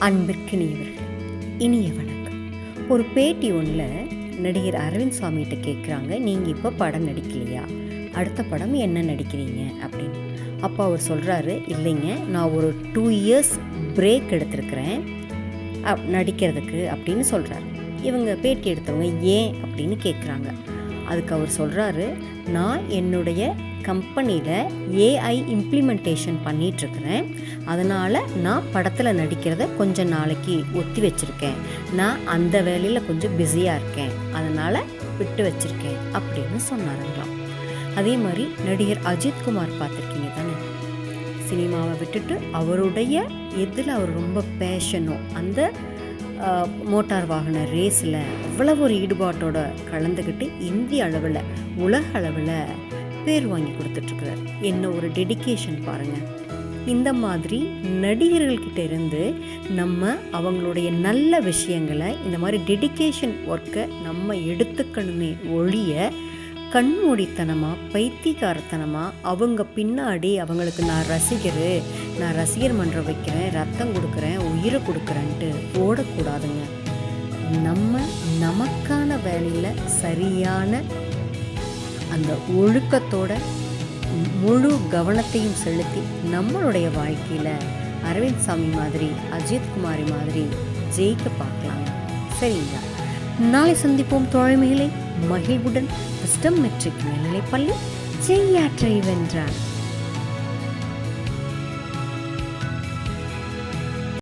அன்பிற்கினியவர்கள் இனிய வணக்கம். ஒரு பேட்டி ஒன்றில் நடிகர் அரவிந்த் சுவாமிகிட்ட கேட்குறாங்க நீங்கள் இப்போ படம் நடிக்கலையா? அடுத்த படம் என்ன நடிக்கிறீங்க? அப்படின்னு. அப்போ அவர் சொல்கிறாரு இல்லைங்க நான் ஒரு டூ இயர்ஸ் பிரேக் எடுத்திருக்கிறேன் அப் நடிக்கிறதுக்கு அப்படின்னு சொல்கிறாரு இவங்க பேட்டி எடுத்தவங்க ஏன்? அப்படின்னு கேட்குறாங்க அதுக்கு அவர் சொல்கிறாரு நான் என்னுடைய கம்பெனியில் ஏஐ இம்ப்ளிமெண்டேஷன் பண்ணிகிட்ருக்கிறேன் அதனால் நான் படத்தில் நடிக்கிறத கொஞ்சம் நாளைக்கு ஒத்தி வச்சுருக்கேன். நான் அந்த வேலையில் கொஞ்சம் பிஸியாக இருக்கேன். அதனால் விட்டு வச்சுருக்கேன். அப்படின்னு சொன்னாருங்களாம். அதே மாதிரி நடிகர் அஜித்குமார் பார்த்துருக்கீங்க தானே? சினிமாவை விட்டுட்டு அவருடைய எதில் அவர் ரொம்ப பேஷனோ அந்த மோட்டார் வாகன ரேஸில் அவ்வளவு ஒரு ஈடுபாட்டோட கலந்துக்கிட்டு இந்திய அளவில் உலக அளவில் பேர் வாங்கி கொடுத்துட்ருக்குறார். என்ன ஒரு டெடிகேஷன் பாருங்கள் இந்த மாதிரி நடிகர்கள்கிட்ட இருந்து நம்ம அவங்களுடைய நல்ல விஷயங்களை இந்த மாதிரி டெடிகேஷன் ஒர்க்கை நம்ம எடுத்துக்கணுமே ஒழிய கண்மூடித்தனமாக பைத்தியக்காரத்தனமாக அவங்க பின்னாடி அவங்களுக்கு நான் ரசிகர் நான் ரசிகர் மன்றம் வைக்கிறேன் ரத்தம் கொடுக்குறேன் உயிரை கொடுக்குறேன்ட்டு ஓடக்கூடாதுங்க. நம்ம நமக்கான வேலையில் சரியான அந்த ஒழுக்கத்தோட முழு கவனத்தையும் செலுத்தி நம்மளுடைய வாழ்க்கையில் அரவிந்த் சாமி மாதிரி அஜித் குமாரி மாதிரி ஜெயிக்க பார்க்கலாங்க. சரிங்களா? நாளை சந்திப்போம் தோழமைகளை. மகிழ்வுடன் விஸ்டம் மெட்ரிக் மேல்நிலைப்பள்ளி செய்யாற்றை வென்றான்